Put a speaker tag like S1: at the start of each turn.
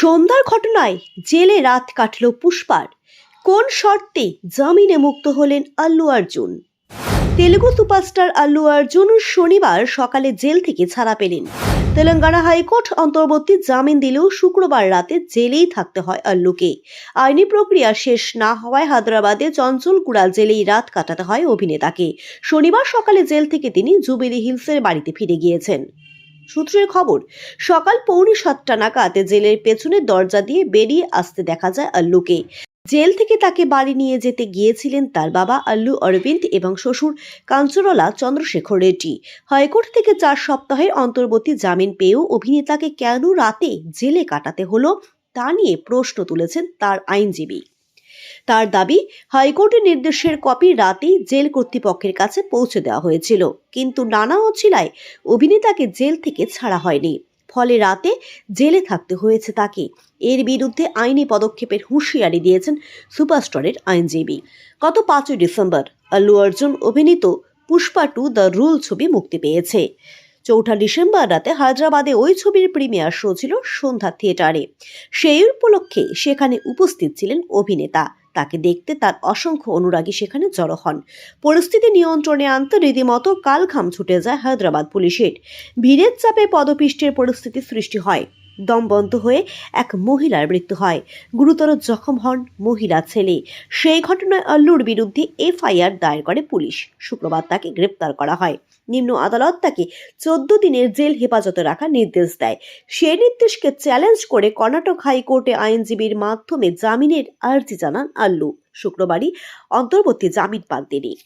S1: সন্ধ্যার ঘটনায় জেলে রাত কাটল পুষ্পার। কোন শর্তে জামিনে মুক্ত হলেন আল্লু অর্জুন? তেলুগু সুপারস্টার আল্লু অর্জুন শনিবার সকালে জেল থেকে ছাড়া পেলেন। তেলেঙ্গানা হাইকোর্ট অন্তর্বর্তী জামিন দিলেও শুক্রবার রাতে জেলেই থাকতে হয় আল্লুকে। আইনি প্রক্রিয়া শেষ না হওয়ায় হায়দ্রাবাদে চঞ্চলকুড়া জেলেই রাত কাটাতে হয় অভিনেতাকে। শনিবার সকালে জেল থেকে তিনি জুবিলি হিলসের বাড়িতে ফিরে গিয়েছেন। সূত্রের খবর, সকাল পৌনে সাতটা নাগাদ জেলের পেছনের দরজা দিয়ে বেরিয়ে আসতে দেখা যায় আল্লুকে। জেল থেকে তাকে বাড়ি নিয়ে যেতে গিয়েছিলেন তার বাবা আল্লু অরবিন্দ এবং শ্বশুর কাঞ্চরলা চন্দ্রশেখর রেড্ডি। হাইকোর্ট থেকে চার সপ্তাহের অন্তর্বর্তী জামিন পেয়েও অভিনেতাকে কেন রাতে জেলে কাটাতে হলো তা নিয়ে প্রশ্ন তুলেছেন তার আইনজীবী। তার দাবি হাইকোর্টের নির্দেশের কপি রাতেই জেল কর্তৃপক্ষের কাছে পৌঁছে দেওয়া হয়েছিল। কিন্তু নানা অছিলায় অভিনেতাকে জেল থেকে ছাড়া হয়নি। ফলে রাতে জেলে থাকতে হয়েছে তাকে। এর বিরুদ্ধে আইনি পদক্ষেপের হুঁশিয়ারি দিয়েছেন সুপারস্টারের আইনজীবী। গত পাঁচই ডিসেম্বর আল্লু অর্জুন অভিনীত পুষ্পা টু দ্য রুল ছবি মুক্তি পেয়েছে। চৌঠা ডিসেম্বর রাতে হায়দ্রাবাদে ওই ছবির প্রিমিয়ার শো ছিল সন্ধ্যা থিয়েটারে। সেই উপলক্ষে সেখানে উপস্থিত ছিলেন অভিনেতা। তাকে দেখতে তার অসংখ্য অনুরাগী সেখানে জড়ো হন। পরিস্থিতি নিয়ন্ত্রণে আনতে রীতিমতো কালখাম ছুটে যায় হায়দ্রাবাদ পুলিশের। ভিড়ের চাপে পদপিষ্টের পরিস্থিতি সৃষ্টি হয়। দম বন্ধ হয়ে এক মহিলার মৃত্যু হয়। গুরুতর জখম হন মহিলা ছেলে। সেই ঘটনায় আল্লুর বিরুদ্ধে এফআইআর দায়ের করে পুলিশ। শুক্রবার তাকে গ্রেপ্তার করা হয়। নিম্ন আদালত তাকে চোদ্দ দিনের জেল হেফাজতে রাখার নির্দেশ দেয়। সেই নির্দেশকে চ্যালেঞ্জ করে কর্ণাটক হাইকোর্টে আইনজীবীর মাধ্যমে জামিনের আর্জি জানান আল্লু। শুক্রবারই অন্তর্বর্তী জামিন পান তিনি।